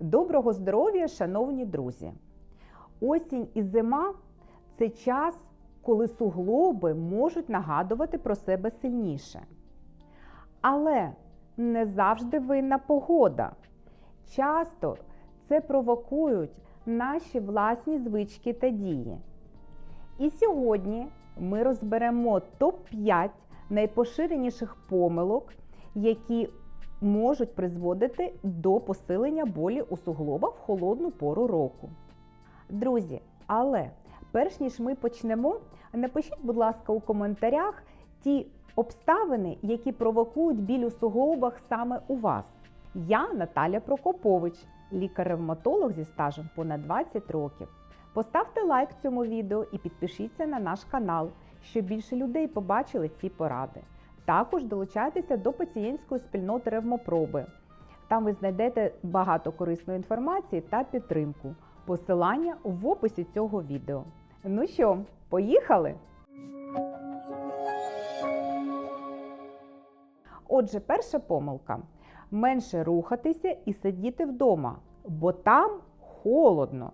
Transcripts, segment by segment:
Доброго здоров'я, шановні друзі! Осінь і зима це час, коли суглоби можуть нагадувати про себе сильніше. Але не завжди винна погода. Часто це провокують наші власні звички та дії. І сьогодні ми розберемо топ-5 найпоширеніших помилок, які можуть призводити до посилення болі у суглобах в холодну пору року. Друзі, але перш ніж ми почнемо, напишіть, будь ласка, у коментарях ті обставини, які провокують біль у суглобах саме у вас. Я Наталя Прокопович, лікар-ревматолог зі стажем понад 20 років. Поставте лайк цьому відео і підпишіться на наш канал, щоб більше людей побачили ці поради. Також долучайтеся до пацієнтської спільноти ревмопроби. Там ви знайдете багато корисної інформації та підтримку. Посилання в описі цього відео. Ну що, поїхали? Отже, перша помилка: менше рухатися і сидіти вдома, бо там холодно.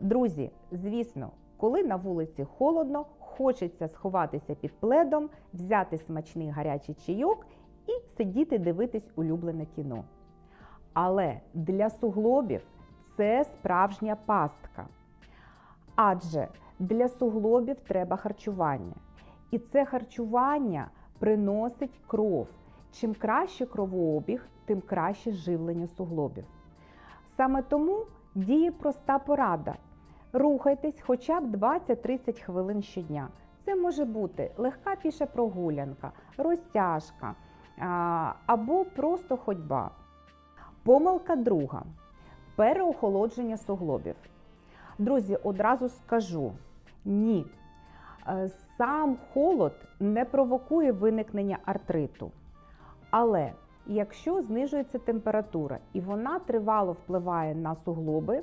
Друзі, звісно, коли на вулиці холодно, хочеться сховатися під пледом, взяти смачний гарячий чайок і сидіти дивитись улюблене кіно. Але для суглобів це справжня пастка. Адже для суглобів треба харчування. І це харчування приносить кров. Чим краще кровообіг, тим краще живлення суглобів. Саме тому діє проста порада. Рухайтесь хоча б 20-30 хвилин щодня. Це може бути легка піша прогулянка, розтяжка або просто ходьба. Помилка друга переохолодження суглобів. Друзі, одразу скажу: ні. Е, сам холод не провокує виникнення артриту. Але якщо знижується температура і вона тривало впливає на суглоби,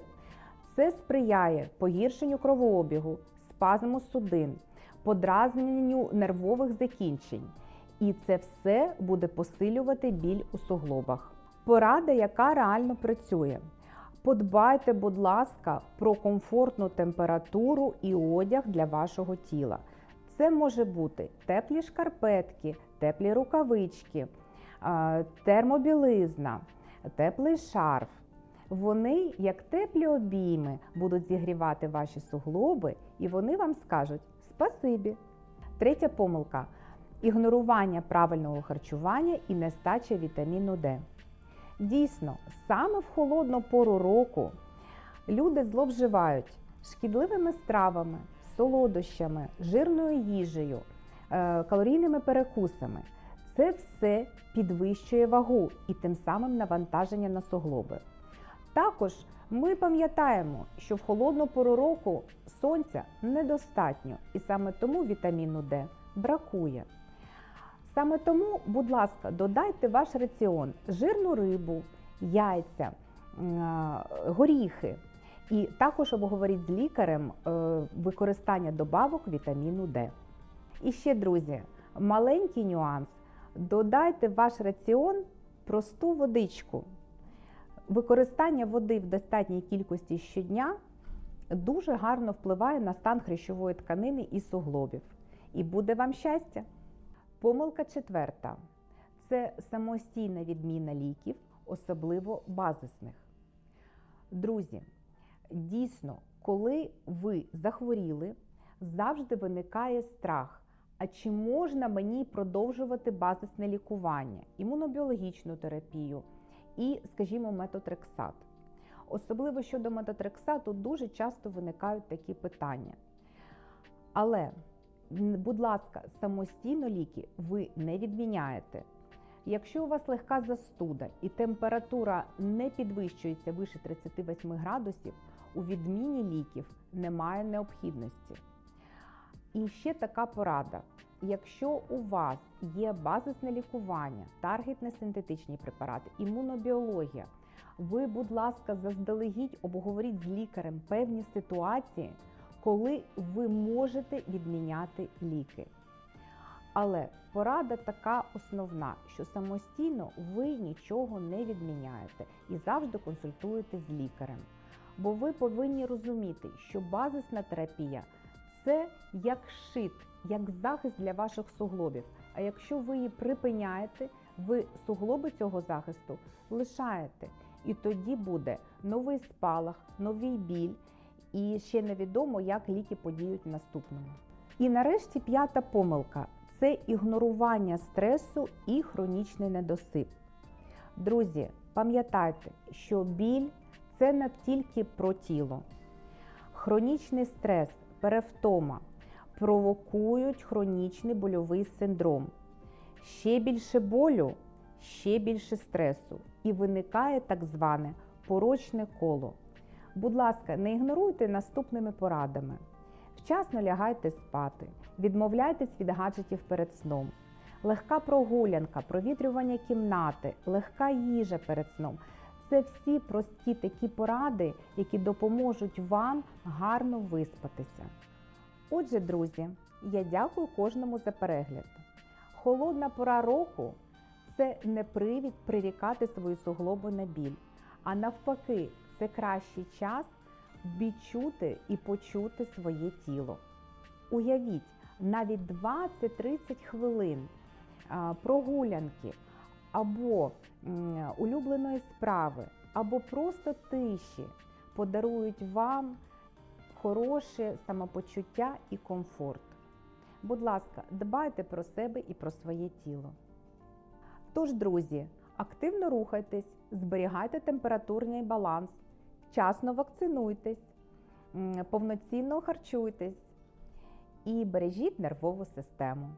це сприяє погіршенню кровообігу, спазму судин, подразненню нервових закінчень. І це все буде посилювати біль у суглобах. Порада, яка реально працює. Подбайте, будь ласка, про комфортну температуру і одяг для вашого тіла. Це може бути теплі шкарпетки, теплі рукавички, термобілизна, теплий шарф. Вони, як теплі обійми, будуть зігрівати ваші суглоби, і вони вам скажуть спасибі. Третя помилка ігнорування правильного харчування і нестача вітаміну Д. Дійсно, саме в холодну пору року люди зловживають шкідливими стравами, солодощами, жирною їжею, е, калорійними перекусами. Це все підвищує вагу і тим самим навантаження на суглоби. Також ми пам'ятаємо, що в холодну пору року сонця недостатньо, і саме тому вітаміну Д бракує. Саме тому, будь ласка, додайте в ваш раціон жирну рибу, яйця, горіхи. І також обговоріть з лікарем е, використання добавок вітаміну Д. І ще, друзі, маленький нюанс: додайте в ваш раціон просту водичку. Використання води в достатній кількості щодня дуже гарно впливає на стан хрящової тканини і суглобів. І буде вам щастя! Помилка четверта це самостійна відміна ліків, особливо базисних. Друзі, дійсно, коли ви захворіли, завжди виникає страх. А чи можна мені продовжувати базисне лікування, імунобіологічну терапію і, скажімо, метотрексат? Особливо щодо метотрексату, дуже часто виникають такі питання. Але будь ласка, самостійно ліки ви не відміняєте. Якщо у вас легка застуда і температура не підвищується вище 38 градусів, у відміні ліків немає необхідності. І ще така порада: якщо у вас є базисне лікування, таргетне синтетичні препарати, імунобіологія, ви, будь ласка, заздалегідь обговоріть з лікарем певні ситуації коли ви можете відміняти ліки. Але порада така основна, що самостійно ви нічого не відміняєте і завжди консультуєте з лікарем. Бо ви повинні розуміти, що базисна терапія це як щит, як захист для ваших суглобів. А якщо ви її припиняєте, ви суглоби цього захисту лишаєте. І тоді буде новий спалах, новий біль, і ще невідомо, як ліки подіють в наступному. І нарешті п'ята помилка це ігнорування стресу і хронічний недосип. Друзі, пам'ятайте, що біль це не тільки про тіло. Хронічний стрес, перевтома провокують хронічний больовий синдром. Ще більше болю, ще більше стресу, і виникає так зване порочне коло. Будь ласка, не ігноруйте наступними порадами. Вчасно лягайте спати, відмовляйтесь від гаджетів перед сном. Легка прогулянка, провітрювання кімнати, легка їжа перед сном це всі прості такі поради, які допоможуть вам гарно виспатися. Отже, друзі, я дякую кожному за перегляд. Холодна пора року це не привід прирікати свої суглоби на біль, а навпаки, це кращий час відчути і почути своє тіло. Уявіть, навіть 20-30 хвилин прогулянки або улюбленої справи, або просто тиші подарують вам хороше самопочуття і комфорт. Будь ласка, дбайте про себе і про своє тіло. Тож, друзі, активно рухайтесь, зберігайте температурний баланс, вчасно вакцинуйтесь, повноцінно харчуйтесь і бережіть нервову систему.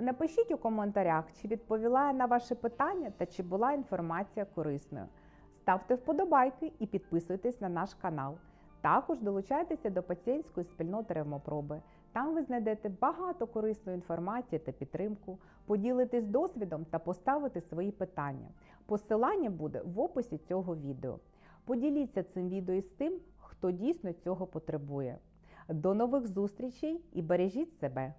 Напишіть у коментарях, чи відповіла я на ваше питання та чи була інформація корисною. Ставте вподобайки і підписуйтесь на наш канал. Також долучайтеся до пацієнтської спільноти ревмопроби. Там ви знайдете багато корисної інформації та підтримку, поділитесь досвідом та поставите свої питання. Посилання буде в описі цього відео. Поділіться цим відео із тим, хто дійсно цього потребує. До нових зустрічей і бережіть себе!